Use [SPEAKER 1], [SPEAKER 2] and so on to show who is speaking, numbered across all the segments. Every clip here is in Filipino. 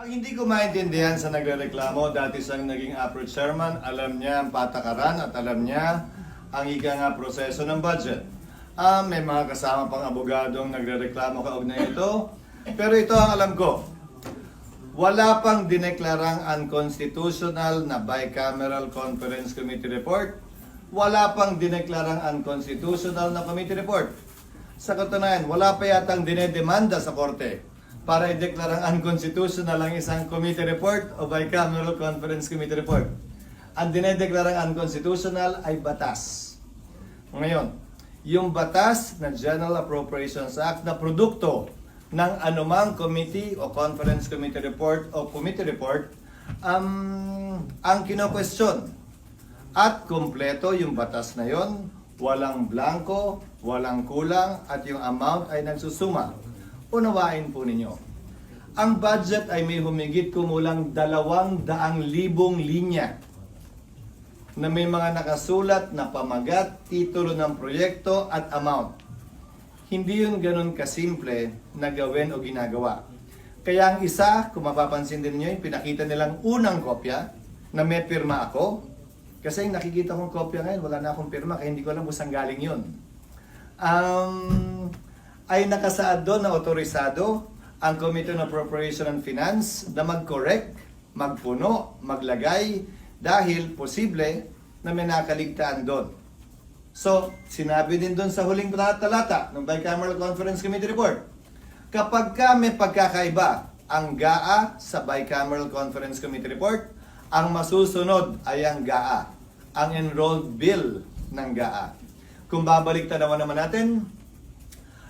[SPEAKER 1] Ang hindi ko maintindihan sa nagrereklamo, dati siyang naging APRO chairman, alam niya ang patakaran at alam niya ang ika nga proseso ng budget. Ah, may mga kasama pang abogadong nagrereklamo kaugnay ito. Pero ito ang alam ko. Wala pang dineklarang unconstitutional na bicameral conference committee report. Wala pang dineklarang unconstitutional na committee report. Sa katunayan, wala pa yatang dinedemanda sa korte para ideklarang unconstitutional ang isang committee report o bicameral conference committee report. Ang dinedeklarang unconstitutional ay batas. Ngayon, yung batas na General Appropriations Act na produkto ng anumang committee o conference committee report o committee report um, ang kino-question. At kumpleto yung batas na yon, walang blanco, walang kulang, at yung amount ay nagsusuma. Unawain po ninyo. Ang budget ay may humigit kumulang dalawang daang libong linya na may mga nakasulat na pamagat, titulo ng proyekto at amount. Hindi yun ganun kasimple na gawin o ginagawa. Kaya ang isa, kung mapapansin din nyo, pinakita nilang unang kopya na may pirma ako. Kasi yung nakikita kong kopya ngayon, wala na akong pirma kaya hindi ko alam kung saan galing yun. Um, ay nakasaad doon na otorisado ang Committee on Appropriation and Finance na mag-correct, magpuno, maglagay dahil posible na may nakaligtaan doon. So, sinabi din doon sa huling talata ng Bicameral Conference Committee Report, kapag ka may pagkakaiba ang GAA sa Bicameral Conference Committee Report, ang masusunod ay ang GAA, ang enrolled bill ng GAA. Kung babalik tanawan naman natin,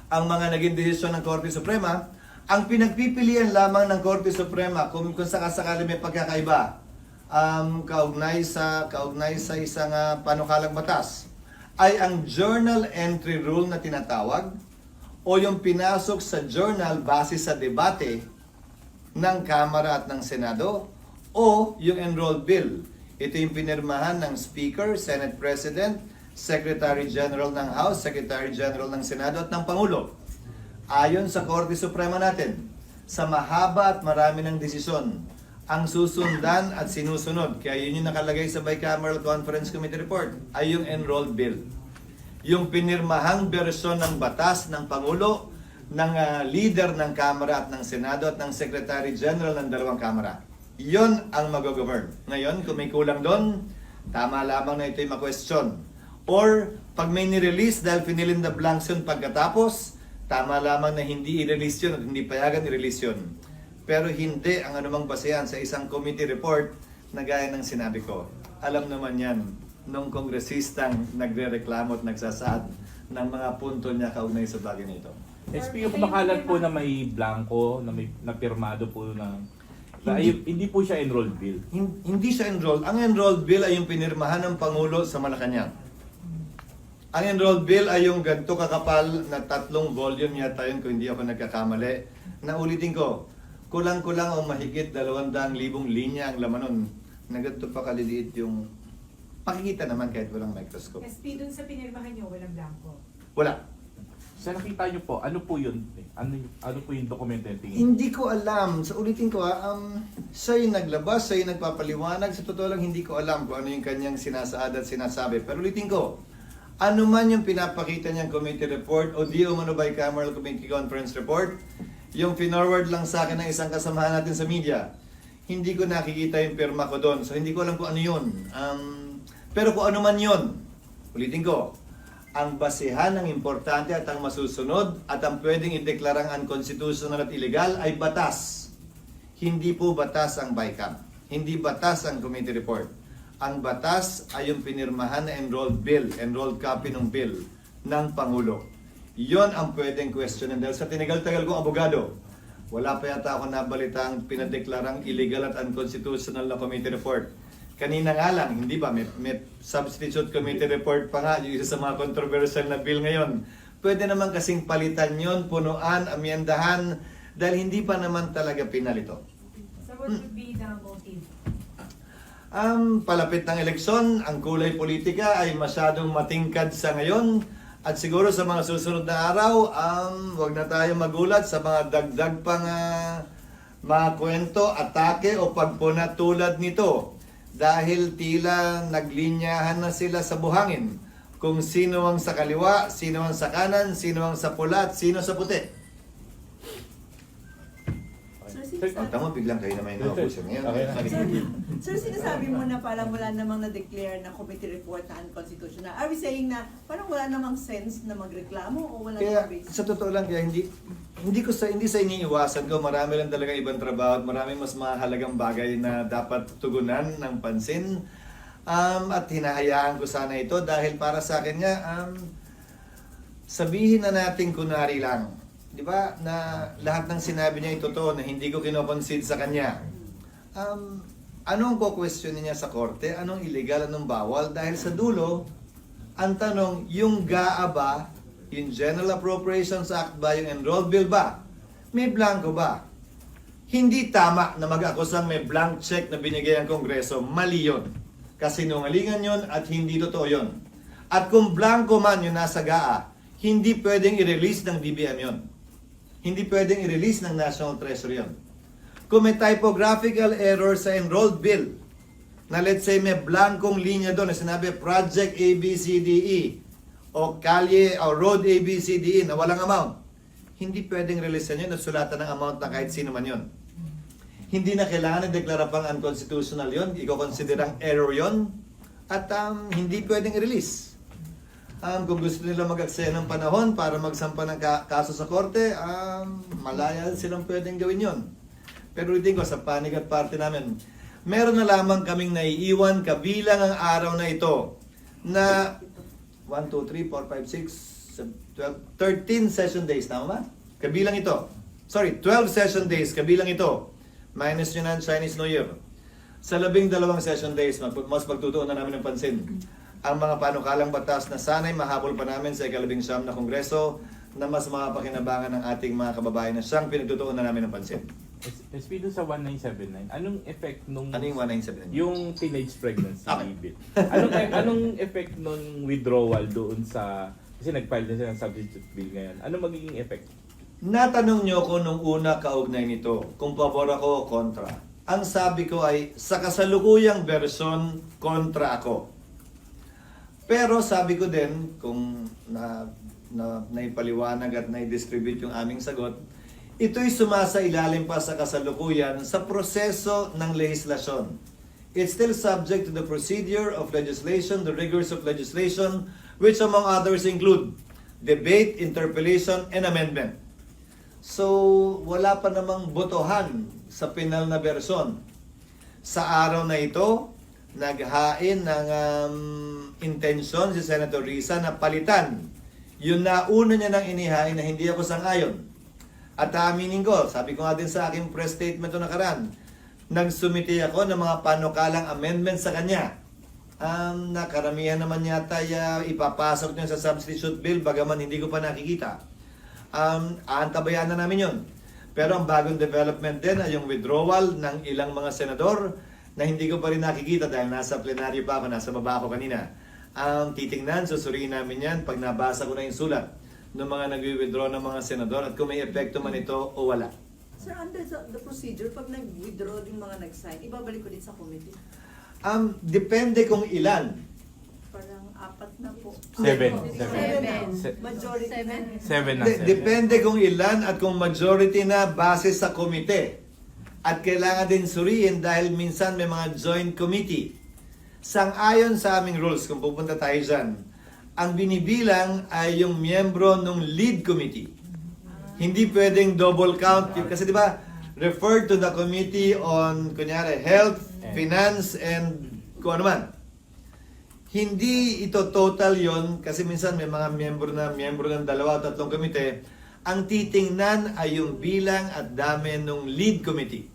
[SPEAKER 1] ang mga naging desisyon ng Korte Suprema, ang pinagpipilian lamang ng Korte Suprema kung, kung sakasakali may pagkakaiba, um, kaugnay sa kaugnay sa isang ah, panukalang batas ay ang journal entry rule na tinatawag o yung pinasok sa journal base sa debate ng Kamara at ng Senado o yung enrolled bill. Ito yung pinirmahan ng Speaker, Senate President, Secretary General ng House, Secretary General ng Senado at ng Pangulo. Ayon sa Korte Suprema natin, sa mahaba at marami ng desisyon, ang susundan at sinusunod, kaya yun yung nakalagay sa Bicameral Conference Committee Report, ay yung enrolled bill. Yung pinirmahang bersyon ng batas ng Pangulo, ng ah, leader ng Kamara at ng Senado at ng Secretary General ng dalawang Kamara. Yon ang mag-govern. Ngayon, kung may kulang doon, tama lamang na ito'y ma-question. Or, pag may nirelease dahil fill in the blanks yun pagkatapos, tama lamang na hindi i-release yun at hindi payagan i-release yun. Pero hindi ang anumang basehan sa isang committee report na gaya ng sinabi ko. Alam naman yan nung kongresistang nagre-reklamo at nagsasaad ng mga punto niya kaugnay sa bagay na ito.
[SPEAKER 2] SP yung kumakalat po na may blanco, na may napirmado po ng... Na,
[SPEAKER 1] Hindi.
[SPEAKER 2] ay- hindi po siya enrolled bill.
[SPEAKER 1] Hin- Hindi siya enrolled. Ang enrolled bill ay yung pinirmahan ng Pangulo sa Malacanang. Ang enrolled bill ay yung ganito kakapal na tatlong volume yata yun kung hindi ako nagkakamali. Na ulitin ko, kulang-kulang o mahigit 200,000 linya ang laman nun. Na ganito pa kaliliit yung makikita naman kahit walang microscope.
[SPEAKER 3] SP, dun sa pinirmahan nyo, walang blanco.
[SPEAKER 1] Wala.
[SPEAKER 2] Sa nakita niyo po, ano po yun? Ano, ano po yung dokumento yung tingin?
[SPEAKER 1] Hindi ko alam. Sa ulitin ko, ah, um, siya yung naglabas, siya yung nagpapaliwanag. Sa totoo lang, hindi ko alam kung ano yung kanyang sinasaad at sinasabi. Pero ulitin ko, ano man yung pinapakita niyang committee report o di umano bicameral committee conference report, yung finorward lang sa akin ng isang kasamahan natin sa media, hindi ko nakikita yung pirma ko doon. So hindi ko alam kung ano yun. Um, pero kung ano man yun, ulitin ko, ang basehan ng importante at ang masusunod at ang pwedeng ideklarang unconstitutional at illegal ay batas. Hindi po batas ang BICAM. Hindi batas ang committee report. Ang batas ay yung pinirmahan na enrolled bill, enrolled copy ng bill ng Pangulo. Yon ang pwedeng questionin. Dahil sa tinigal-tagal kong abogado, wala pa yata ako nabalita ang pinadeklarang illegal at unconstitutional na committee report. Kanina nga lang, hindi ba, may, may substitute committee report pa nga, yung isa sa mga controversial na bill ngayon. Pwede naman kasing palitan yon, punuan, amyendahan, dahil hindi pa naman talaga pinalito.
[SPEAKER 3] So what would be?
[SPEAKER 1] Ang palapit ng eleksyon, ang kulay politika ay masyadong matingkad sa ngayon. At siguro sa mga susunod na araw, um, wag na tayo magulat sa mga dagdag pang ah, mga kwento, atake o pagpuna tulad nito dahil tila naglinyahan na sila sa buhangin kung sino ang sa kaliwa, sino ang sa kanan, sino ang sa pula at sino sa puti.
[SPEAKER 4] Sinasabi,
[SPEAKER 1] tama, biglang kayo naman yung naupusan ngayon.
[SPEAKER 2] Okay.
[SPEAKER 4] sir, sinasabi mo na parang wala namang na-declare na committee report na unconstitutional. Are we saying na parang wala namang sense na magreklamo o wala
[SPEAKER 1] Kaya
[SPEAKER 4] namang basis?
[SPEAKER 1] sa totoo lang kaya hindi hindi ko sa hindi sa iniiwasan ko marami lang talaga ibang trabaho at marami mas mahalagang bagay na dapat tugunan ng pansin. Um, at hinahayaan ko sana ito dahil para sa akin nga um, sabihin na natin kunwari lang. 'Di ba? Na lahat ng sinabi niya ay totoo na hindi ko kinoconcede sa kanya. Um, anong ko-question niya sa korte? Anong illegal, anong bawal? Dahil sa dulo, ang tanong, yung GAA ba, yung General Appropriations Act ba, yung Enrolled Bill ba, may blanco ba? Hindi tama na mag-akusang may blank check na binigay ang Kongreso. Mali yun. Kasinungalingan yun at hindi totoo yun. At kung blanco man yung nasa GAA, hindi pwedeng i-release ng DBM yun. Hindi pwedeng i-release ng National Treasury yun. Kung may typographical error sa enrolled bill, na let's say may blankong linya doon na sinabi Project ABCDE o Kalye o Road ABCDE na walang amount, hindi pwedeng release yun at sulatan ng amount na kahit sino man yun. Hindi na kailangan i-deklara pang unconstitutional yun, i-consider ang error yun, at um, hindi pwedeng i-release. Um, kung gusto nila mag-aksaya ng panahon para magsampa ng ka- kaso sa korte, um, malaya silang pwedeng gawin yon. Pero ulitin ko, sa panig at parte namin, meron na lamang kaming naiiwan kabilang ang araw na ito na 1, 2, 3, 4, 5, 6, 12, 13 session days, tama ba? Kabilang ito. Sorry, 12 session days, kabilang ito. Minus na ang Chinese New Year. Sa labing dalawang session days, mag- mas pagtutuunan namin ng pansin ang mga panukalang batas na sana'y mahabol pa namin sa ikalabing siyam na kongreso na mas mapakinabangan ng ating mga kababayan na siyang pinagtutuunan namin ng pansin.
[SPEAKER 2] SP doon sa 1979, anong effect nung...
[SPEAKER 1] Ano yung 197?
[SPEAKER 2] Yung teenage pregnancy
[SPEAKER 1] Okay.
[SPEAKER 2] bill. Anong, anong effect nung withdrawal doon sa... Kasi nag-file na sila ng substitute bill ngayon. Anong magiging effect?
[SPEAKER 1] Natanong niyo ko nung una kaugnay nito kung pabor ako o kontra. Ang sabi ko ay sa kasalukuyang version kontra ako. Pero sabi ko din kung na, na naipaliwanag at nai-distribute yung aming sagot, ito'y sumasa ilalim pa sa kasalukuyan sa proseso ng legislasyon. It's still subject to the procedure of legislation, the rigors of legislation, which among others include debate, interpellation, and amendment. So, wala pa namang botohan sa pinal na version. Sa araw na ito, naghain ng um, intensyon si Senator Risa na palitan yung nauna niya nang inihain na hindi ako sangayon. At aaminin ko, sabi ko nga din sa aking press statement na nakaraan, nagsumiti ako ng mga panukalang amendments sa kanya. Um, na karamihan naman yata ya, ipapasok niya sa substitute bill bagaman hindi ko pa nakikita. Um, aantabayan na namin yon. Pero ang bagong development din ay yung withdrawal ng ilang mga senador na hindi ko pa rin nakikita dahil nasa plenaryo pa ako, nasa baba ako kanina. Um, titingnan, susuriin namin yan pag nabasa ko na yung sulat ng mga nag-withdraw ng mga senador at kung may epekto man ito o wala.
[SPEAKER 4] Sir, under the, the procedure, pag nag-withdraw yung mga nag-sign, ibabalik ko din sa committee.
[SPEAKER 1] Um, depende kung ilan.
[SPEAKER 4] Parang apat na po.
[SPEAKER 2] Seven.
[SPEAKER 4] Seven.
[SPEAKER 2] Seven.
[SPEAKER 4] na.
[SPEAKER 2] Se-
[SPEAKER 4] Majority
[SPEAKER 3] Seven.
[SPEAKER 4] na.
[SPEAKER 2] Seven na
[SPEAKER 1] De-
[SPEAKER 2] seven.
[SPEAKER 1] depende kung ilan at kung majority na base sa komite. At kailangan din suriin dahil minsan may mga joint committee. Sang-ayon sa aming rules, kung pupunta tayo dyan, ang binibilang ay yung miyembro ng lead committee. Hindi pwedeng double count. Kasi di ba, referred to the committee on, kunyari, health, finance, and kung ano man. Hindi ito total yon kasi minsan may mga miyembro na miyembro ng dalawa o tatlong komite. Ang titingnan ay yung bilang at dami ng lead committee.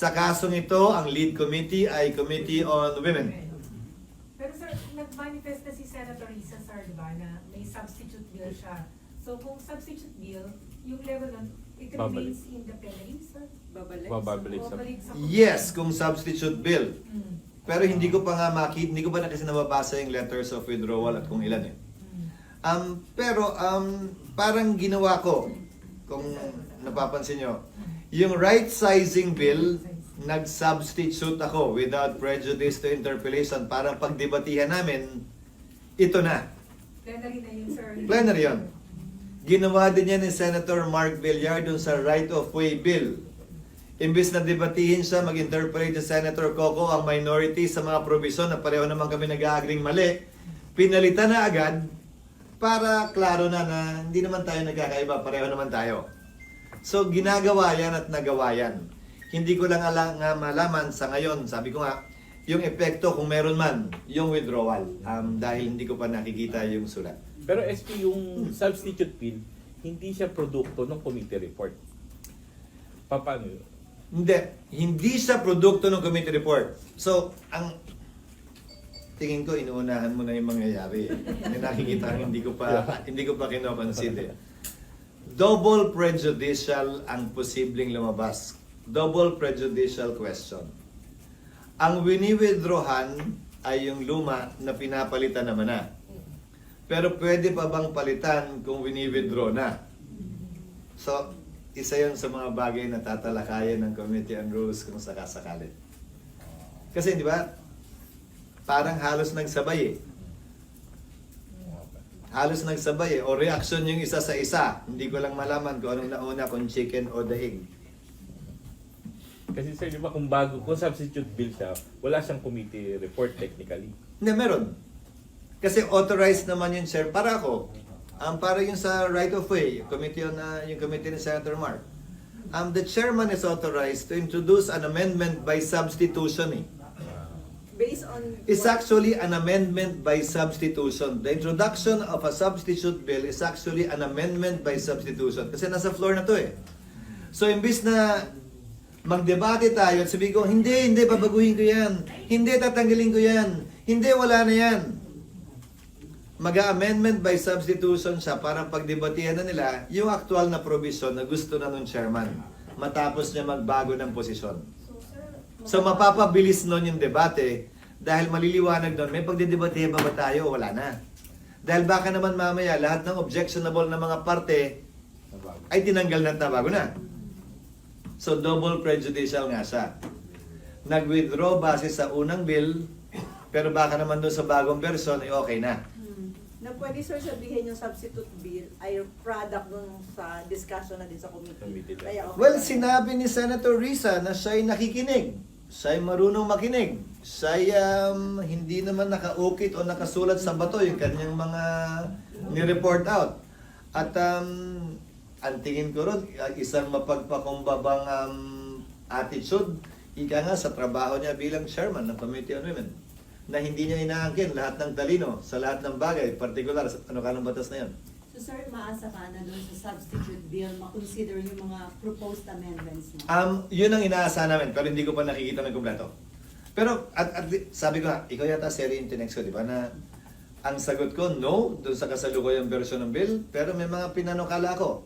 [SPEAKER 1] Sa kasong ito, ang lead committee ay Committee on Women.
[SPEAKER 3] pero sir, nag-manifest na si Senator Risa Sar, di ba, na may substitute bill siya. So kung substitute bill, yung level nun, it
[SPEAKER 2] Babalik.
[SPEAKER 3] remains in the plenary, sir?
[SPEAKER 4] Babalik.
[SPEAKER 2] Babalik sa...
[SPEAKER 3] Babalik sa
[SPEAKER 1] Yes, kung substitute bill.
[SPEAKER 3] Mm.
[SPEAKER 1] Pero hindi ko pa nga makita, hindi ko pa na kasi nababasa yung letters of withdrawal at kung ilan eh.
[SPEAKER 3] Mm.
[SPEAKER 1] Um, pero um, parang ginawa ko, kung napapansin nyo, Yung right sizing bill, nag-substitute ako without prejudice to interpellation. Parang pagdebatihan namin, ito na.
[SPEAKER 3] Plenary na yun, sir.
[SPEAKER 1] Plenary yun. Ginawa din yan ni Senator Mark Villar dun sa right of way bill. Imbis na debatihin siya, mag-interpolate si Senator Coco ang minority sa mga provision na pareho naman kami nag-agree mali, pinalitan na agad para klaro na na hindi naman tayo nagkakaiba, pareho naman tayo. So ginagawa yan at nagawa yan. Hindi ko lang ala, nga malaman sa ngayon, sabi ko nga, yung epekto kung meron man, yung withdrawal. Um, dahil hindi ko pa nakikita yung sulat.
[SPEAKER 2] Pero SP, yung substitute bill, hindi siya produkto ng committee report. Pa- Paano yun?
[SPEAKER 1] Hindi. Hindi siya produkto ng committee report. So, ang tingin ko inuunahan mo na yung mangyayari. Yung nakikita ko, hindi ko pa hindi ko pa kinoconsider. Double prejudicial ang posibleng lumabas. Double prejudicial question. Ang wini-withdrawhan ay yung luma na pinapalitan naman na. Pero pwede pa bang palitan kung wini-withdraw na? So, isa yun sa mga bagay na tatalakayan ng Committee on Rules kung sakasakali. Kasi di ba, parang halos nagsabay eh. Halos nagsabay eh. O reaction yung isa sa isa. Hindi ko lang malaman kung anong nauna, kung chicken o daig.
[SPEAKER 2] Kasi sir, di ba kung bago, kung substitute bill siya, wala siyang committee report technically.
[SPEAKER 1] Hindi, meron. Kasi authorized naman yun, sir. Para ako, um, para yung sa right of way, yung committee on, uh, yung committee ni Senator Mark. Um, the chairman is authorized to introduce an amendment by substitution eh.
[SPEAKER 4] Based on...
[SPEAKER 1] It's actually an amendment by substitution. The introduction of a substitute bill is actually an amendment by substitution. Kasi nasa floor na to eh. So, imbis na magdebate tayo at sabi ko, hindi, hindi, babaguhin ko yan. Hindi, tatanggalin ko yan. Hindi, wala na yan. Mag-amendment by substitution siya para pagdebatihan na nila yung actual na provision na gusto na nung chairman matapos niya magbago ng posisyon. So mapapabilis nun yung debate dahil maliliwanag nun, may pagdidebatehan ba ba tayo wala na? Dahil baka naman mamaya lahat ng objectionable na mga parte ay tinanggal na at nabago na. So double prejudicial nga siya. Nag-withdraw base sa unang bill, pero baka naman doon sa bagong version ay okay na.
[SPEAKER 4] Hmm. Na pwede sir sabihin yung substitute bill ay product dun sa discussion na din sa committee. Kaya okay
[SPEAKER 1] Well, sinabi ni Senator Risa na siya'y nakikinig. Siya'y marunong makinig. Siya'y um, hindi naman nakaukit o nakasulat sa bato yung kanyang mga ni-report out. At um, ang tingin ko ron, uh, isang mapagpakumbabang um, attitude, ika nga sa trabaho niya bilang chairman ng Committee on Women na hindi niya inaangkin lahat ng talino sa lahat ng bagay, particular sa panukalang batas na yan.
[SPEAKER 5] So sir, maasa ka na doon sa substitute bill, makonsider yung mga proposed amendments mo?
[SPEAKER 1] Um, yun ang inaasahan namin, pero hindi ko pa nakikita ng kumpleto. Pero, at, at sabi ko nga, ikaw yata seri yung tinext ko, di ba, na ang sagot ko, no, doon sa kasalukuyang version ng bill, pero may mga pinanukala ako.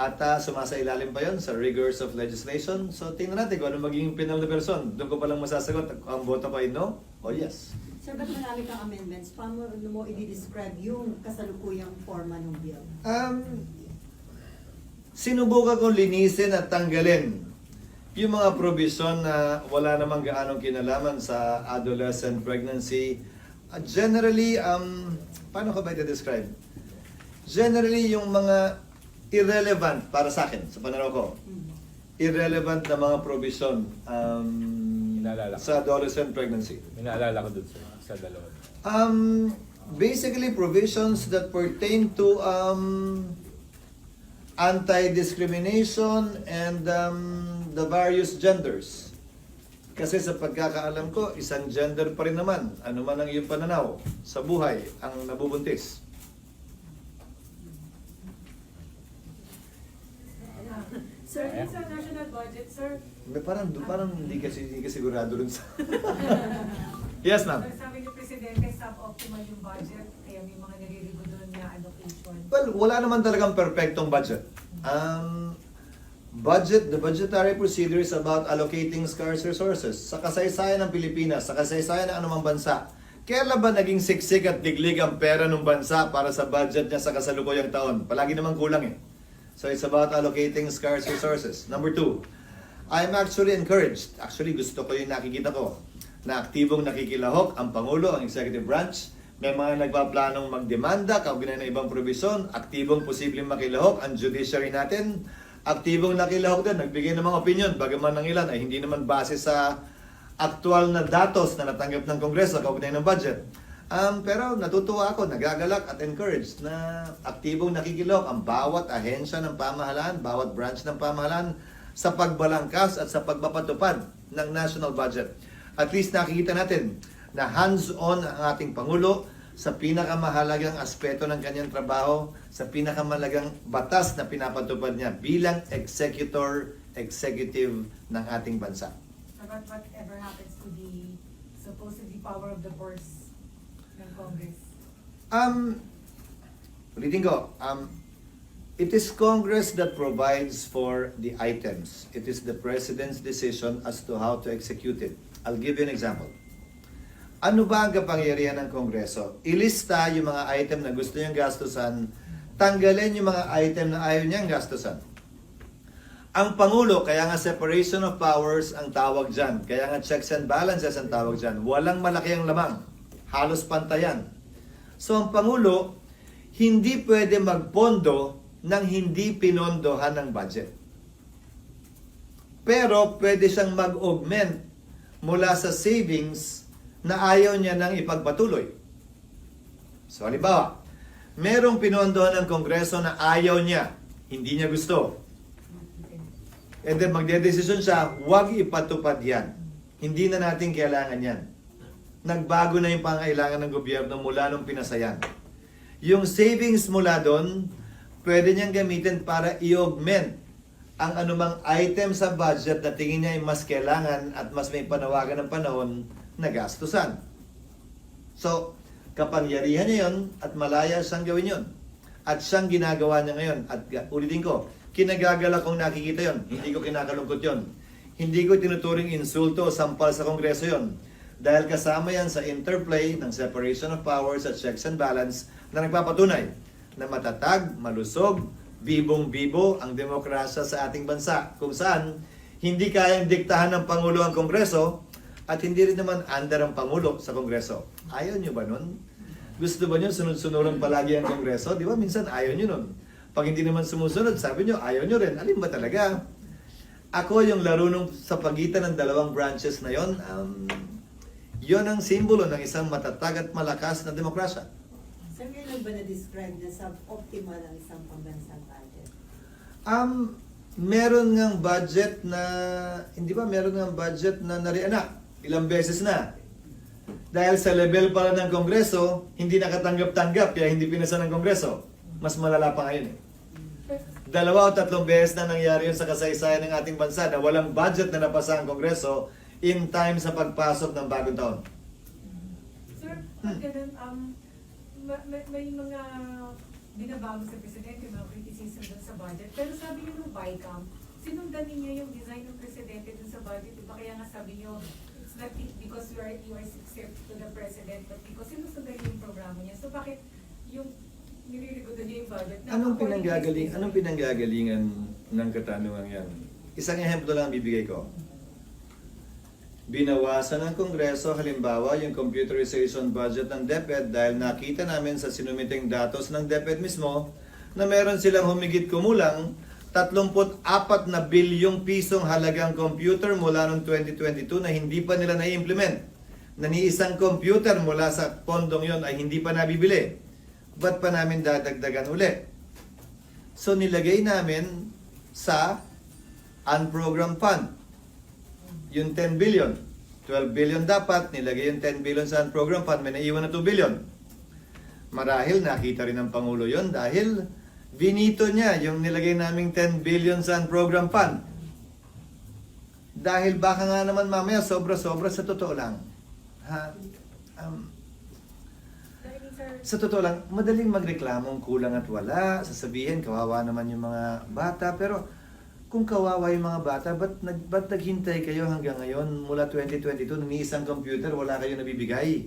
[SPEAKER 1] At uh, sumasailalim pa yon sa rigors of legislation. So, tingnan natin kung ano magiging final na version. Doon ko palang masasagot ang boto ko ay no o yes.
[SPEAKER 5] Sir, ba't marami kang amendments? Paano mo i-describe yung kasalukuyang forma ng bill?
[SPEAKER 1] Um, sinubukan kong linisin at tanggalin yung mga provision na wala namang gaanong kinalaman sa adolescent pregnancy. Uh, generally, um, paano ko ba ito-describe? Generally, yung mga irrelevant para sa akin, sa pananaw ko, irrelevant na mga provision um,
[SPEAKER 2] Inaalala ko.
[SPEAKER 1] sa adolescent pregnancy.
[SPEAKER 2] May naalala ko dun sir, sa dalawa.
[SPEAKER 1] Um, basically provisions that pertain to um, anti-discrimination and um, the various genders. Kasi sa pagkakaalam ko, isang gender pa rin naman, ano man ang iyong pananaw sa buhay, ang nabubuntis.
[SPEAKER 3] Sir, dun sa national budget, sir,
[SPEAKER 1] May parang, parang hindi kasi, hindi kasi sigurado rin sa... yes, ma'am.
[SPEAKER 3] sir, sabi ni Presidente, suboptimal yung budget, kaya may mga naliligo doon na allocation.
[SPEAKER 1] Well, wala naman talagang perfectong budget. Um, budget, the budgetary procedure is about allocating scarce resources. Sa kasaysayan ng Pilipinas, sa kasaysayan ng anumang bansa, kailan ba naging siksik at diglig ang pera ng bansa para sa budget niya sa kasalukuyang taon? Palagi naman kulang eh. So it's about allocating scarce resources. Number two, I'm actually encouraged. Actually, gusto ko yung nakikita ko na aktibong nakikilahok ang Pangulo, ang Executive Branch. May mga nagpaplanong magdemanda, kaugnay ng ibang probisyon. Aktibong posibleng makilahok ang judiciary natin. Aktibong nakilahok din, nagbigay ng mga opinion. Bagaman ng ilan ay hindi naman base sa aktual na datos na natanggap ng Kongreso kaugnay ng budget. Um, pero natutuwa ako, nagagalak at encouraged na aktibong nakikilahok ang bawat ahensya ng pamahalaan, bawat branch ng pamahalaan sa pagbalangkas at sa pagpapatupad ng national budget. At least nakikita natin na hands-on ang ating Pangulo sa pinakamahalagang aspeto ng kanyang trabaho, sa pinakamahalagang batas na pinapatupad niya bilang executor, executive ng ating bansa.
[SPEAKER 3] About whatever happens to the supposedly power of the boards ng Congress.
[SPEAKER 1] Um, ulitin ko, um, it is Congress that provides for the items. It is the President's decision as to how to execute it. I'll give you an example. Ano ba ang kapangyarihan ng Kongreso? Ilista yung mga item na gusto niyang gastusan, tanggalin yung mga item na ayaw niyang gastusan. Ang Pangulo, kaya nga separation of powers ang tawag dyan. Kaya nga checks and balances ang tawag dyan. Walang malaki ang lamang. Halos pantayan. So ang Pangulo, hindi pwede magpondo ng hindi pinondohan ng budget. Pero pwede siyang mag-augment mula sa savings na ayaw niya nang ipagpatuloy. So halimbawa, merong pinondohan ng Kongreso na ayaw niya, hindi niya gusto. And then magdedesisyon siya, huwag ipatupad yan. Hindi na natin kailangan yan. Nagbago na yung pangailangan ng gobyerno mula nung pinasayan. Yung savings mula doon, pwede niyang gamitin para i-augment ang anumang item sa budget na tingin niya ay mas kailangan at mas may panawagan ng panahon na gastusan. So, kapangyarihan niya yun at malaya siyang gawin yun. At siyang ginagawa niya ngayon. At ulitin ko, kinagagala kong nakikita yon. Hindi ko kinakalungkot yon. Hindi ko tinuturing insulto o sampal sa kongreso yon. Dahil kasama yan sa interplay ng separation of powers at checks and balance na nagpapatunay na matatag, malusog, bibong-bibo ang demokrasya sa ating bansa. Kung saan, hindi kayang diktahan ng Pangulo ang Kongreso at hindi rin naman under ang Pangulo sa Kongreso. Ayaw nyo ba nun? Gusto ba nyo sunod-sunuran palagi ang Kongreso? Di ba? Minsan ayaw nyo nun. Pag hindi naman sumusunod, sabi nyo, ayaw nyo rin. Alin ba talaga? Ako yung laro nung sa pagitan ng dalawang branches na yon, um, yon ang simbolo ng isang matatag at malakas na demokrasya.
[SPEAKER 5] Sir, ngayon ba na-describe na sub-optimal ang isang pambansang budget?
[SPEAKER 1] Um, meron ngang budget na, hindi ba, meron ngang budget na nariana. Ilang beses na. Dahil sa level pala ng Kongreso, hindi nakatanggap-tanggap, kaya hindi pinasa ng Kongreso. Mas malala pa ngayon eh. Dalawa o tatlong beses na nangyari yun sa kasaysayan ng ating bansa na walang budget na napasa ang Kongreso in time sa pagpasok ng bagong taon.
[SPEAKER 3] Sir, pag ganun, um, ma- may, may mga binabago sa Presidente, mga criticism dun sa budget. Pero sabi niyo nung BICAM, sinundan ninyo yung design ng Presidente dun sa budget. Diba kaya nga sabi niyo, it's not be- because you are, you are subservient to the President, but because sinusundan niyo yung programa niya. So bakit yung nililigudan niyo yung budget? na
[SPEAKER 1] Anong pinanggagaling, anong pinanggagalingan ng katanungan yan? Isang ehemplo lang ang bibigay ko. Binawasan ng Kongreso halimbawa yung computerization budget ng DepEd dahil nakita namin sa sinumiting datos ng DepEd mismo na meron silang humigit kumulang 34 na bilyong pisong halagang computer mula noong 2022 na hindi pa nila na-implement. Na ni isang computer mula sa pondong yon ay hindi pa nabibili. Ba't pa namin dadagdagan uli? So nilagay namin sa unprogrammed fund. Yung 10 billion. 12 billion dapat, nilagay yung 10 billion sa unprogrammed fund, may naiwan na 2 billion. Marahil nakita rin ng Pangulo yon dahil binito niya yung nilagay naming 10 billion sa unprogrammed fund. Dahil baka nga naman mamaya sobra-sobra sa totoo lang. Ha? Um, sa totoo lang, madaling magreklamong kulang at wala. Sasabihin, kawawa naman yung mga bata. Pero kung kawawa yung mga bata, ba't, nag, ba't naghintay kayo hanggang ngayon mula 2022 nang ni isang computer, wala kayo nabibigay?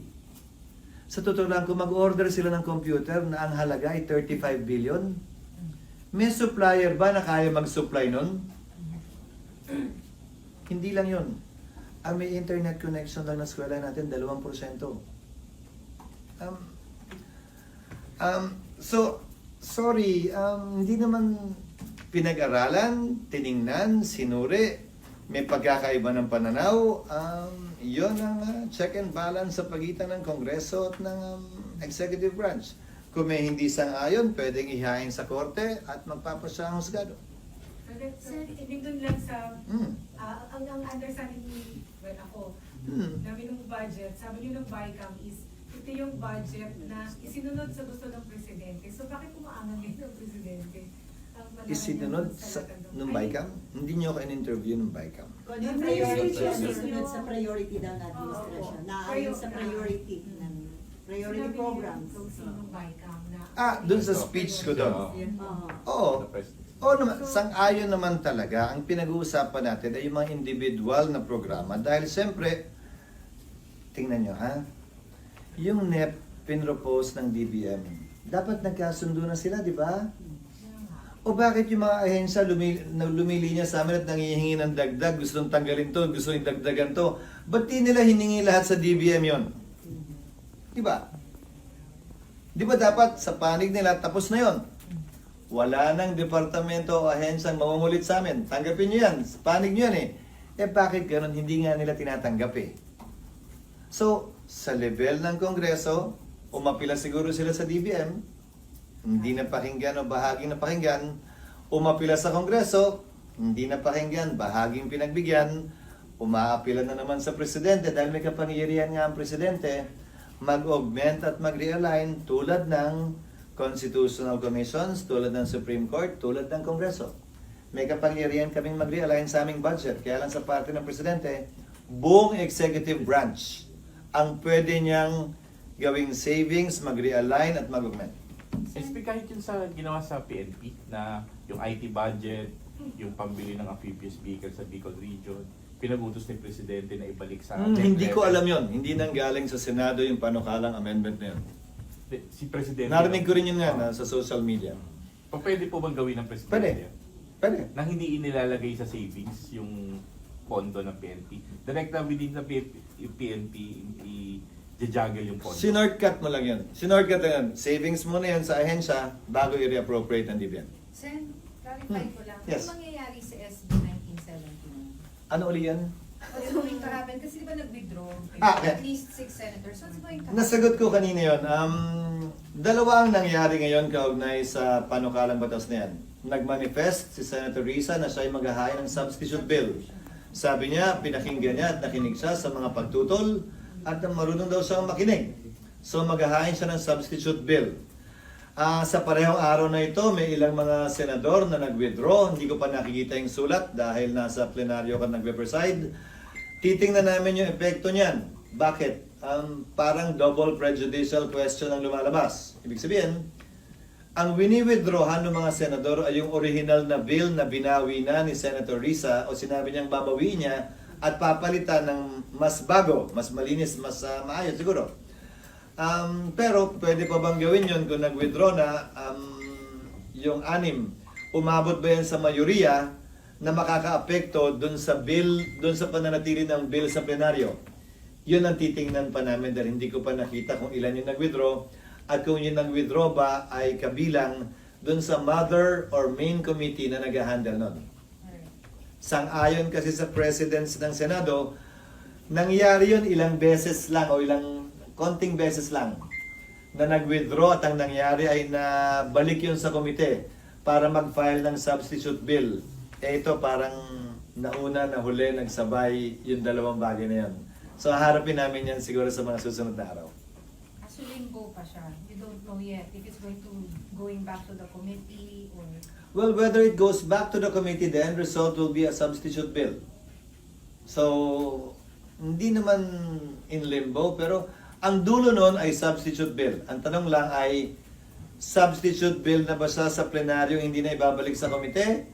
[SPEAKER 1] Sa totoo lang, kung mag-order sila ng computer na ang halaga ay 35 billion, May supplier ba na kaya mag-supply nun? Hindi lang yun. Ang may internet connection lang ng eskwela natin, 2%. Um, um, so, sorry, um, hindi naman pinag-aralan, tiningnan, sinuri, may pagkakaiba ng pananaw. Um, yon ang uh, check and balance sa pagitan ng Kongreso at ng um, executive branch. Kung may hindi sang-ayon, pwedeng ihain sa korte at magpapasya ang husgado.
[SPEAKER 3] Sir, hindi dun lang sa,
[SPEAKER 1] Hmm.
[SPEAKER 3] ah, ang, ang understanding ni, well, ako,
[SPEAKER 1] Hmm.
[SPEAKER 3] namin ng budget, sabi niyo ng BICAM is, ito yung budget na isinunod sa gusto ng presidente. So, bakit umaangan ngayon ng presidente?
[SPEAKER 1] Isinunod sa, nung BICAM? Hindi niyo ako in-interview ng BICAM.
[SPEAKER 5] Yung priority,
[SPEAKER 3] restrictions
[SPEAKER 5] susunod
[SPEAKER 3] yun.
[SPEAKER 5] sa priority daw ng administration. Naayon sa
[SPEAKER 3] Prior-
[SPEAKER 5] priority ng priority programs.
[SPEAKER 3] yung na,
[SPEAKER 1] Ah, dun sa speech ko doon.
[SPEAKER 5] Oo.
[SPEAKER 1] Oo naman, sang-ayon naman talaga. Ang pinag-uusapan natin ay yung mga individual na programa. Dahil siyempre, tingnan nyo ha, yung NEP pinropose ng DBM, dapat nagkasundo na sila, di ba? O bakit yung mga ahensya lumili, na lumilinya sa amin at nangihingi ng dagdag, gustong tanggalin to, gustong dagdagan to, ba't di nila hiningi lahat sa DBM yon? Di ba? Di ba dapat sa panig nila tapos na yon? Wala nang departamento o ahensyang mamumulit sa amin. Tanggapin nyo yan. Panig nyo yan eh. Eh bakit ganun? Hindi nga nila tinatanggap eh. So, sa level ng Kongreso, umapila siguro sila sa DBM, hindi na pakinggan o bahaging na pakinggan, umapila sa Kongreso, hindi na pakinggan, bahaging pinagbigyan, umaapila na naman sa Presidente dahil may kapangyarihan nga ang Presidente, mag-augment at mag-realign tulad ng constitutional commissions, tulad ng Supreme Court, tulad ng Kongreso. May kapangyarihan kaming mag-realign sa aming budget. Kaya lang sa parte ng Presidente, buong executive branch ang pwede niyang gawing savings, mag-realign at mag-augment.
[SPEAKER 2] SP kahit yun sa ginawa sa PNP na yung IT budget, yung pambili ng amphibious vehicle sa Bicol region, pinagutos ni Presidente na ibalik sa
[SPEAKER 1] Hmm, hindi ko alam yon. Hindi nang galing sa Senado yung panukalang amendment na yun.
[SPEAKER 2] Si Presidente.
[SPEAKER 1] Narinig ko rin yun nga na sa social media.
[SPEAKER 2] Pa- Pwede po bang gawin ng Presidente?
[SPEAKER 1] Pwede. Pwede.
[SPEAKER 2] Na hindi inilalagay sa savings yung pondo ng PNP. Direct na within sa PNP, PNP i-juggle yung pondo.
[SPEAKER 1] Sinortcut mo lang yun. Sinortcut lang yun. Savings mo na yun sa ahensya bago i-reappropriate ng DBM.
[SPEAKER 6] Sen, clarify ko lang.
[SPEAKER 1] Yes.
[SPEAKER 6] Ano mangyayari sa SB 1979?
[SPEAKER 1] Ano uli yan?
[SPEAKER 6] What's going to happen? Kasi di ba nag-withdraw?
[SPEAKER 1] Ah, okay.
[SPEAKER 6] At least six senators. What's going to happen?
[SPEAKER 1] Nasagot ko kanina yon. Um, dalawa ang nangyari ngayon kaugnay sa panukalang batas na yan. Nag-manifest si Senator Risa na siya ay maghahain ng substitute bill. Sabi niya, pinakinggan niya at nakinig siya sa mga pagtutol at marunong daw siyang makinig. So maghahain siya ng substitute bill. Ah, sa parehong araw na ito, may ilang mga senador na nag-withdraw. Hindi ko pa nakikita yung sulat dahil nasa plenaryo ka nagpe-preside. Titingnan namin yung epekto niyan. Bakit? Um, parang double prejudicial question ang lumalabas. Ibig sabihin, ang wini-withdrawhan ng mga senador ay yung original na bill na binawi na ni Senator Risa o sinabi niyang babawiin niya at papalitan ng mas bago, mas malinis, mas ah, maayos siguro. Um, pero pwede pa bang gawin yun kung nag-withdraw na um, yung anim? Umabot ba yan sa mayoriya na makakaapekto dun sa bill, dun sa pananatili ng bill sa plenaryo? Yun ang titingnan pa namin dahil hindi ko pa nakita kung ilan yung nag-withdraw at kung yung nag-withdraw ba ay kabilang dun sa mother or main committee na nag-handle nun. Sang-ayon kasi sa presidents ng Senado, nangyari yun ilang beses lang o ilang konting beses lang na nag-withdraw at ang nangyari ay nabalik yun sa komite para mag-file ng substitute bill. Eh ito parang nauna, nahuli, nagsabay yung dalawang bagay na yun. So harapin namin yan siguro sa mga susunod na araw.
[SPEAKER 6] Kaso limbo pa siya. You don't know yet if it's going to going back to the committee or...
[SPEAKER 1] Well, whether it goes back to the committee, the end result will be a substitute bill. So, hindi naman in limbo, pero ang dulo nun ay substitute bill. Ang tanong lang ay, substitute bill na ba siya sa plenaryo hindi na ibabalik sa komite?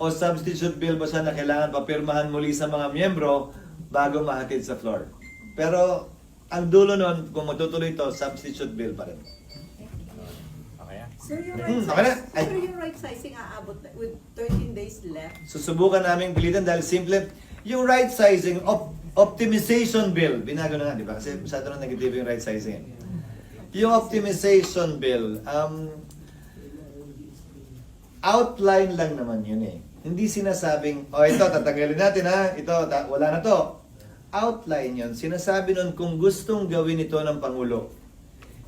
[SPEAKER 1] O substitute bill ba siya na kailangan papirmahan muli sa mga miyembro bago mahatid sa floor? Pero, ang dulo nun, kung matutuloy ito, substitute bill pa rin.
[SPEAKER 4] Sir, yung
[SPEAKER 1] Hmm,
[SPEAKER 4] right
[SPEAKER 1] okay na.
[SPEAKER 4] size,
[SPEAKER 1] Ay.
[SPEAKER 4] sir, right sizing aabot na, with 13 days left.
[SPEAKER 1] Susubukan namin pilitan dahil simple. Yung right sizing, op- optimization bill, binago na nga, di ba? Kasi masyado na negative yung right sizing. Yung optimization bill, um, outline lang naman yun eh. Hindi sinasabing, oh ito, tatanggalin natin ha, ito, ta- wala na to. Outline yun. Sinasabi nun kung gustong gawin ito ng Pangulo.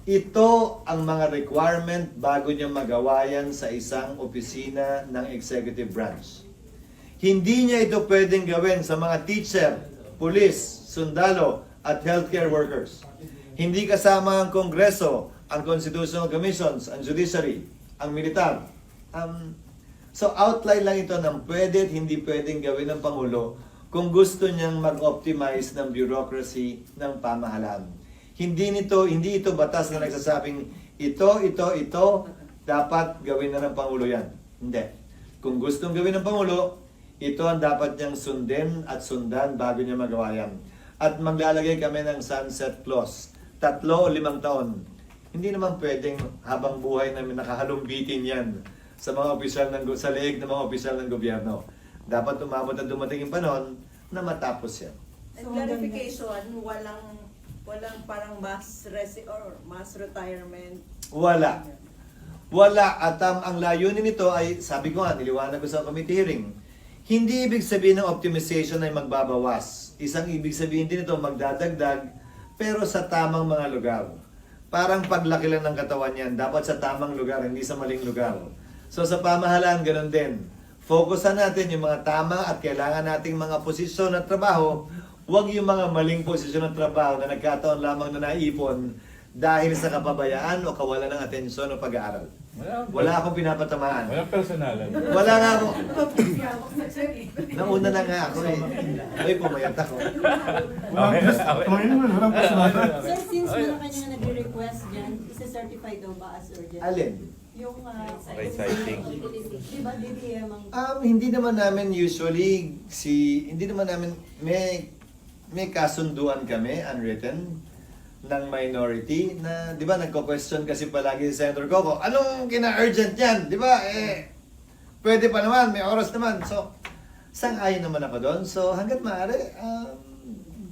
[SPEAKER 1] Ito ang mga requirement bago niya magawa yan sa isang opisina ng executive branch. Hindi niya ito pwedeng gawin sa mga teacher, police, sundalo, at healthcare workers. Hindi kasama ang Kongreso, ang Constitutional Commissions, ang Judiciary, ang militar. Um, so outline lang ito ng pwede at hindi pwedeng gawin ng Pangulo kung gusto niyang mag-optimize ng bureaucracy ng pamahalaan. Hindi nito, hindi ito batas na nagsasabing ito, ito, ito, dapat gawin na ng Pangulo yan. Hindi. Kung gustong gawin ng Pangulo, ito ang dapat niyang sundin at sundan bago niya magawa yan. At maglalagay kami ng sunset clause. Tatlo o limang taon. Hindi naman pwedeng habang buhay namin nakahalumbitin yan sa mga opisyal ng sa leeg ng mga opisyal ng gobyerno. Dapat umabot at dumating yung panahon na matapos yan.
[SPEAKER 4] And clarification, walang walang parang mass resi or mass retirement.
[SPEAKER 1] Wala. Wala. At um, ang layunin nito ay, sabi ko nga, niliwanag ko sa committee hearing, hindi ibig sabihin ng optimization ay magbabawas. Isang ibig sabihin din ito magdadagdag, pero sa tamang mga lugar. Parang paglaki lang ng katawan yan, dapat sa tamang lugar, hindi sa maling lugar. So sa pamahalaan, ganun din. Fokusan natin yung mga tama at kailangan nating mga posisyon at trabaho, huwag yung mga maling posisyon at trabaho na nagkataon lamang na naipon dahil sa kapabayaan o kawalan ng atensyon o pag-aaral.
[SPEAKER 2] Wala,
[SPEAKER 1] Wala akong pinapatamaan.
[SPEAKER 2] Walang personalan.
[SPEAKER 1] Wala nga ako.
[SPEAKER 3] Na.
[SPEAKER 1] Nauna na nga ako eh. Uy, pumayat ako.
[SPEAKER 2] Okay, okay.
[SPEAKER 7] Tumayo naman, walang personal.
[SPEAKER 5] Sir, since Malacanang nga nagre-request dyan, isa-certify daw ba as urgent?
[SPEAKER 1] Alin?
[SPEAKER 5] Yung uh,
[SPEAKER 2] Right sizing.
[SPEAKER 5] Di ba DBM ang...
[SPEAKER 1] Um, hindi naman namin usually si hindi naman namin may may kasunduan kami unwritten ng minority na 'di ba nagko-question kasi palagi si Senator Coco, anong kina-urgent yan? 'Di ba? Eh pwede pa naman, may oras naman. So sang-ayon naman ako doon. So hangga't maaari um,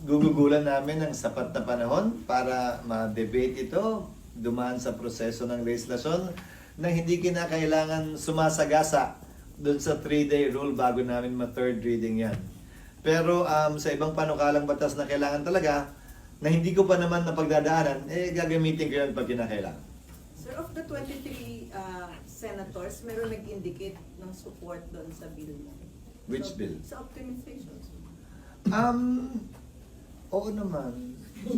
[SPEAKER 1] gugugulan namin ng sapat na panahon para ma-debate ito, dumaan sa proseso ng legislasyon na hindi kinakailangan sumasagasa doon sa 3-day rule bago namin ma-third reading yan. Pero um, sa ibang panukalang batas na kailangan talaga, na hindi ko pa naman napagdadaanan, eh gagamitin ko yun pag kinakailangan.
[SPEAKER 4] Sir, of the 23 uh, senators, meron nag-indicate ng support doon sa bill mo.
[SPEAKER 1] Which
[SPEAKER 4] So,
[SPEAKER 1] bill?
[SPEAKER 4] Sa optimization.
[SPEAKER 1] Um, oo naman.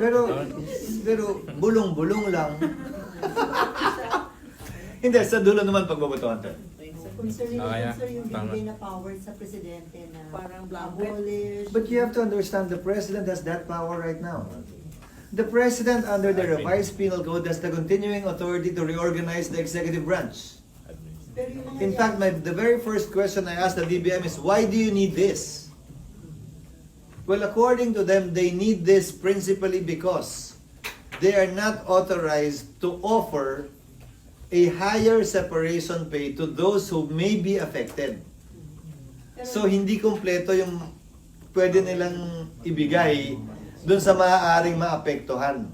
[SPEAKER 1] Pero, pero bulong-bulong lang. hindi, sa dulo naman pagbabotohan to.
[SPEAKER 5] So, concerning
[SPEAKER 2] Okay,
[SPEAKER 5] okay, sir, yung
[SPEAKER 2] tama.
[SPEAKER 5] binigay na power sa presidente na
[SPEAKER 4] Parang blanket.
[SPEAKER 5] abolish.
[SPEAKER 1] But you have to understand, the president has that power right now. The president, under the revised penal code, has the continuing authority to reorganize the executive branch.
[SPEAKER 5] Pero yung mga
[SPEAKER 1] In fact, my, the very first question I asked the DBM is, why do you need this? Well, according to them, they need this principally because they are not authorized to offer a higher separation pay to those who may be affected. So, hindi kompleto yung pwede nilang ibigay dun sa maaaring maapektuhan.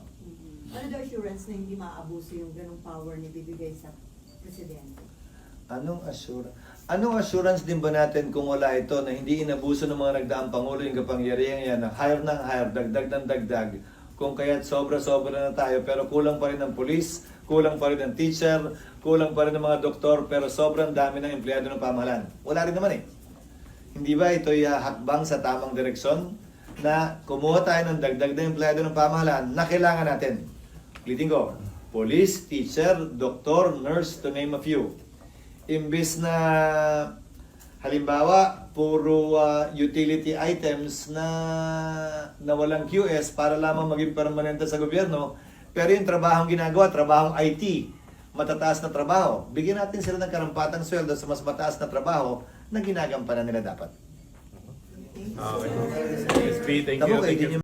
[SPEAKER 5] Ano daw assurance na hindi maabuso yung ganong power ni bibigay sa presidente?
[SPEAKER 1] Anong assurance? Anong assurance din ba natin kung wala ito na hindi inabuso ng mga nagdaang Pangulo yung kapangyarihan yan na hire ng hire, dagdag ng dagdag, kung kaya't sobra-sobra na tayo pero kulang pa rin ng polis, kulang pa rin ng teacher, kulang pa rin ng mga doktor pero sobrang dami ng empleyado ng pamahalaan. Wala rin naman eh. Hindi ba ito'y uh, hakbang sa tamang direksyon na kumuha tayo ng dagdag na empleyado ng pamahalaan na kailangan natin? Ulitin ko, police, teacher, doktor, nurse, to name a few. Imbis na halimbawa, puro ah, utility items na, na walang QS para lamang maging permanente sa gobyerno, pero yung trabahong ginagawa, trabahong IT, matataas na trabaho, bigyan natin sila ng karampatang sweldo sa mas mataas na trabaho na ginagampanan nila dapat.
[SPEAKER 2] Okay. SP, thank you. Thank you.